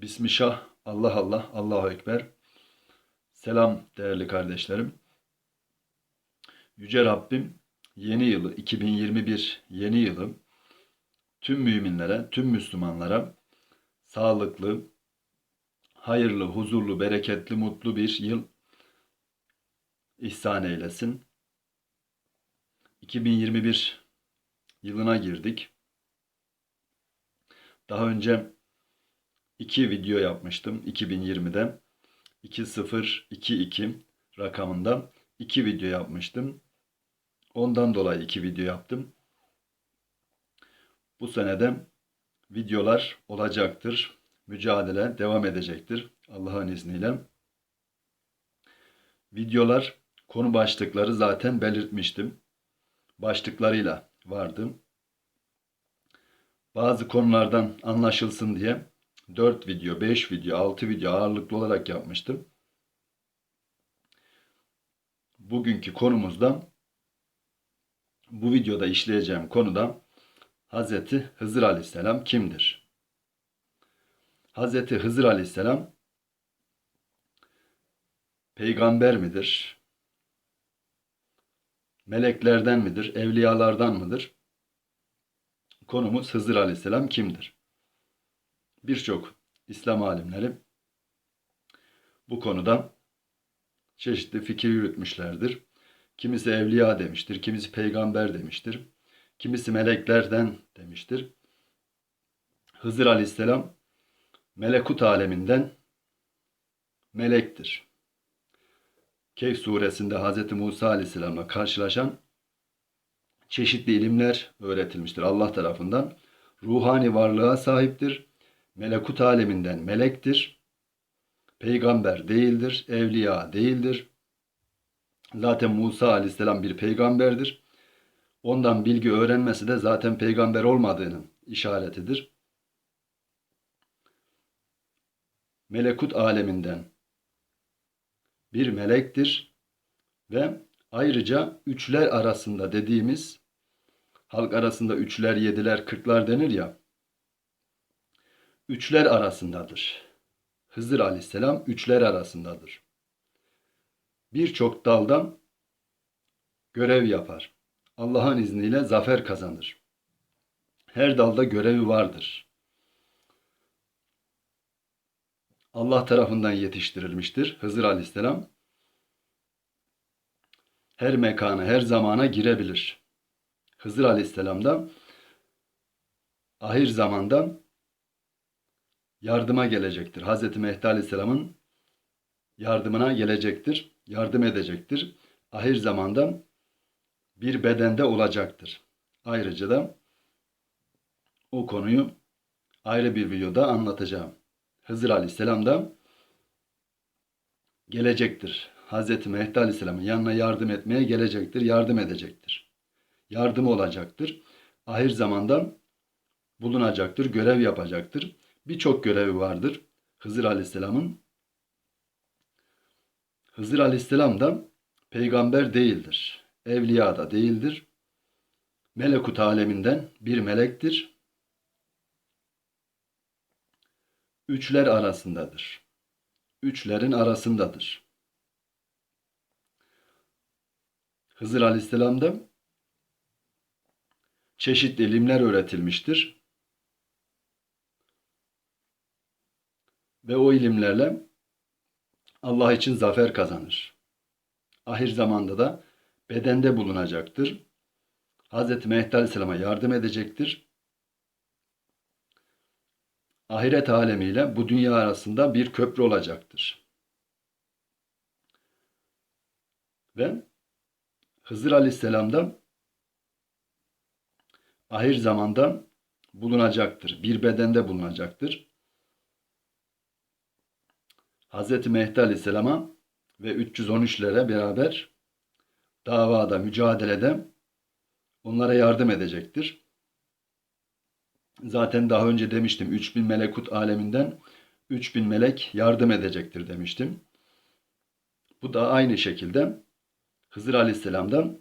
Bismillah, Allah Allah, Allahu Ekber. Selam değerli kardeşlerim. Yüce Rabbim yeni yılı 2021 yeni yılı tüm müminlere, tüm Müslümanlara sağlıklı, hayırlı, huzurlu, bereketli, mutlu bir yıl ihsan eylesin. 2021 yılına girdik. Daha önce iki video yapmıştım 2020'de. 2022 rakamında iki video yapmıştım. Ondan dolayı iki video yaptım. Bu senede videolar olacaktır. Mücadele devam edecektir Allah'ın izniyle. Videolar konu başlıkları zaten belirtmiştim. Başlıklarıyla vardı. Bazı konulardan anlaşılsın diye 4 video, 5 video, 6 video ağırlıklı olarak yapmıştım. Bugünkü konumuzda bu videoda işleyeceğim konuda Hz. Hızır Aleyhisselam kimdir? Hz. Hızır Aleyhisselam peygamber midir? Meleklerden midir? Evliyalardan mıdır? Konumuz Hızır Aleyhisselam kimdir? Birçok İslam alimleri bu konuda çeşitli fikir yürütmüşlerdir. Kimisi evliya demiştir, kimisi peygamber demiştir, kimisi meleklerden demiştir. Hızır Aleyhisselam melekut aleminden melektir. Kehf suresinde Hz. Musa Aleyhisselam'la karşılaşan çeşitli ilimler öğretilmiştir Allah tarafından. Ruhani varlığa sahiptir. Melekut aleminden melektir. Peygamber değildir, evliya değildir. Zaten Musa Aleyhisselam bir peygamberdir. Ondan bilgi öğrenmesi de zaten peygamber olmadığının işaretidir. Melekut aleminden bir melektir ve ayrıca üçler arasında dediğimiz halk arasında üçler, yediler, kırklar denir ya üçler arasındadır. Hızır Aleyhisselam üçler arasındadır. Birçok daldan görev yapar. Allah'ın izniyle zafer kazanır. Her dalda görevi vardır. Allah tarafından yetiştirilmiştir Hızır Aleyhisselam. Her mekana, her zamana girebilir. Hızır Aleyhisselam da ahir zamanda yardıma gelecektir. Hz. Mehdi Aleyhisselam'ın yardımına gelecektir, yardım edecektir. Ahir zamanda bir bedende olacaktır. Ayrıca da o konuyu ayrı bir videoda anlatacağım. Hızır Aleyhisselam da gelecektir. Hz. Mehdi Aleyhisselam'ın yanına yardım etmeye gelecektir, yardım edecektir. Yardımı olacaktır. Ahir zamanda bulunacaktır, görev yapacaktır. Birçok görevi vardır Hızır Aleyhisselam'ın. Hızır Aleyhisselam da peygamber değildir. Evliya da değildir. Melekut aleminden bir melektir. Üçler arasındadır. Üçlerin arasındadır. Hızır Aleyhisselam'da çeşitli ilimler öğretilmiştir. Ve o ilimlerle Allah için zafer kazanır. Ahir zamanda da bedende bulunacaktır. Hz. Mehdi Aleyhisselam'a yardım edecektir. Ahiret alemiyle bu dünya arasında bir köprü olacaktır. Ve Hızır Aleyhisselam'da ahir zamanda bulunacaktır. Bir bedende bulunacaktır. Hz. Mehdi Aleyhisselam'a ve 313'lere beraber davada, mücadelede onlara yardım edecektir. Zaten daha önce demiştim 3000 melekut aleminden 3000 melek yardım edecektir demiştim. Bu da aynı şekilde Hızır Aleyhisselam'dan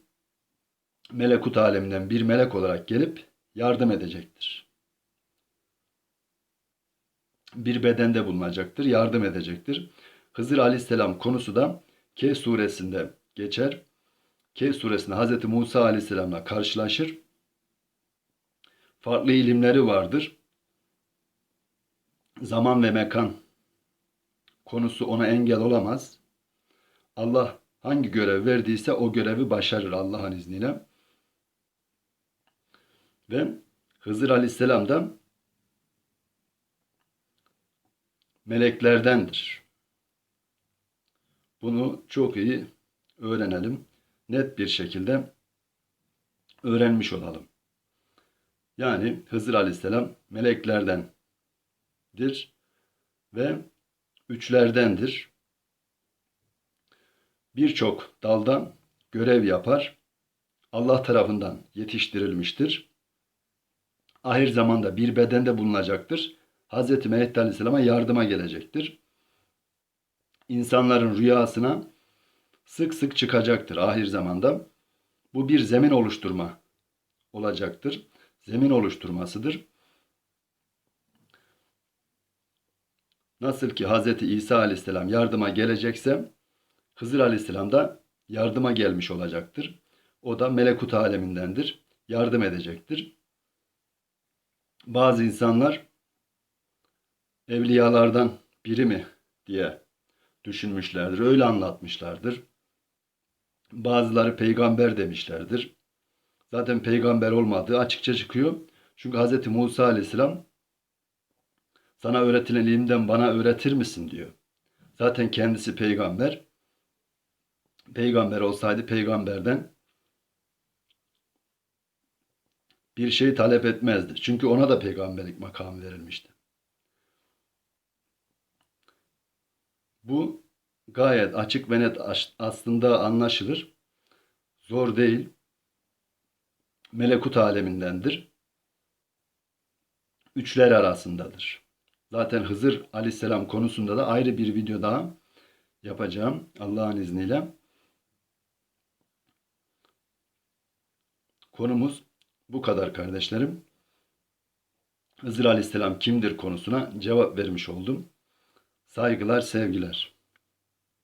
melekut aleminden bir melek olarak gelip yardım edecektir. Bir bedende bulunacaktır, yardım edecektir. Hızır Aleyhisselam konusu da Kehf suresinde geçer. Kehf suresinde Hz. Musa Aleyhisselam'la karşılaşır. Farklı ilimleri vardır. Zaman ve mekan konusu ona engel olamaz. Allah hangi görev verdiyse o görevi başarır Allah'ın izniyle. Ve Hızır Aleyhisselam da meleklerdendir. Bunu çok iyi öğrenelim. Net bir şekilde öğrenmiş olalım. Yani Hızır Aleyhisselam meleklerdendir ve üçlerdendir. Birçok daldan görev yapar. Allah tarafından yetiştirilmiştir. Ahir zamanda bir bedende bulunacaktır. Hz. Mehdi Aleyhisselam'a yardıma gelecektir. İnsanların rüyasına sık sık çıkacaktır ahir zamanda. Bu bir zemin oluşturma olacaktır. Zemin oluşturmasıdır. Nasıl ki Hz. İsa Aleyhisselam yardıma gelecekse Hızır Aleyhisselam da yardıma gelmiş olacaktır. O da melekut alemindendir. Yardım edecektir. Bazı insanlar evliyalardan biri mi diye düşünmüşlerdir. Öyle anlatmışlardır. Bazıları peygamber demişlerdir. Zaten peygamber olmadığı açıkça çıkıyor. Çünkü Hz. Musa Aleyhisselam sana öğretilen ilimden bana öğretir misin diyor. Zaten kendisi peygamber. Peygamber olsaydı peygamberden bir şey talep etmezdi. Çünkü ona da peygamberlik makamı verilmişti. Bu gayet açık ve net aslında anlaşılır. Zor değil. Melekut alemindendir. Üçler arasındadır. Zaten Hızır aleyhisselam konusunda da ayrı bir video daha yapacağım Allah'ın izniyle. Konumuz bu kadar kardeşlerim. Hızır aleyhisselam kimdir konusuna cevap vermiş oldum. Saygılar, sevgiler.